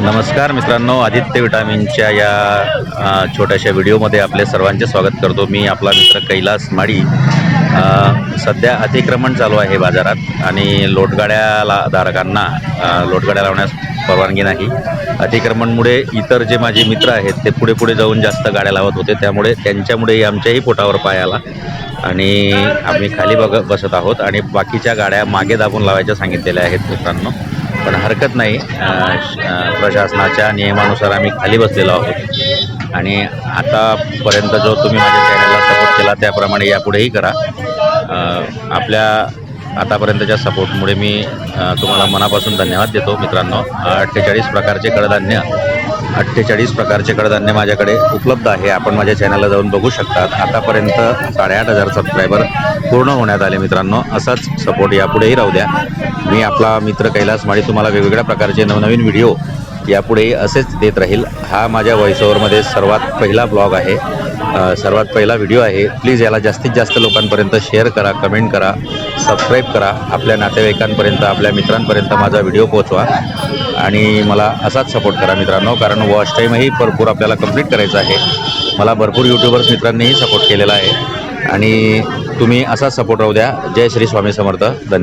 नमस्कार मित्रांनो आदित्य विटामिनच्या या छोट्याशा व्हिडिओमध्ये आपले सर्वांचे स्वागत करतो. मी आपला मित्र कैलास माडी. सध्या अतिक्रमण चालू आहे बाजारात आणि लोटगाड्याला धारकांना लोटगाड्या लावण्यास परवानगी नाही. अतिक्रमणमुळे इतर जे माझे मित्र आहेत ते पुढे पुढे जाऊन जास्त गाड्या लावत होते. त्यामुळे त्यांच्यामुळेही आमच्याही पोटावर पाय आला आणि आम्ही खाली बघ बसत आहोत आणि बाकीच्या गाड्या मागे दाबून लावायच्या सांगितलेल्या आहेत मित्रांनो. पण हरकत नाही. श- प्रशासनाच्या नियमानुसार आम्ही खाली बसलेलो आहोत. आणि आतापर्यंत जो तुम्ही माझ्या चॅनलला सपोर्ट केला त्याप्रमाणे यापुढेही करा. आपल्या आतापर्यंतच्या सपोर्टमुळे मी तुम्हाला मनापासून धन्यवाद देतो मित्रांनो. अठ्ठेचाळीस प्रकारचे कडधान्य अठ्ठेचाळीस प्रकारचे कडधान्य माझ्याकडे उपलब्ध आहे. आपण माझ्या चॅनलला जाऊन बघू शकतात. आतापर्यंत साडेआठ हजार सबस्क्रायबर पूर्ण होण्यात आले मित्रांनो. असाच सपोर्ट यापुढेही राहू द्या. मी आपला मित्र कैलास माळी तुम्हाला वेगवेगळ्या प्रकारचे नवनवीन व्हिडिओ यापुढेही असेच देत राहील. हा माझ्या व्हॉइसओव्हरमध्ये सर्वात पहिला ब्लॉग आहे. सर्वात पहिला व्हिडिओ आहे. प्लीज याला जास्तीत जास्त लोकांपर्यंत शेअर करा कमेंट करा सबस्क्राईब करा. आपल्या नातेवाईकांपर्यंत आपल्या मित्रांपर्यंत माझा व्हिडिओ पोचवा आणि मला असाच सपोर्ट करा मित्रांनो कारण वॉच टाईमही भरपूर आपल्याला कंप्लीट करायचं आहे. मला भरपूर यूट्यूबर्स मित्रांनीही सपोर्ट केलेला आहे. आणि तुम्ही असाच सपोर्ट राहू द्या. जय श्री स्वामी समर्थ. धन्यवाद.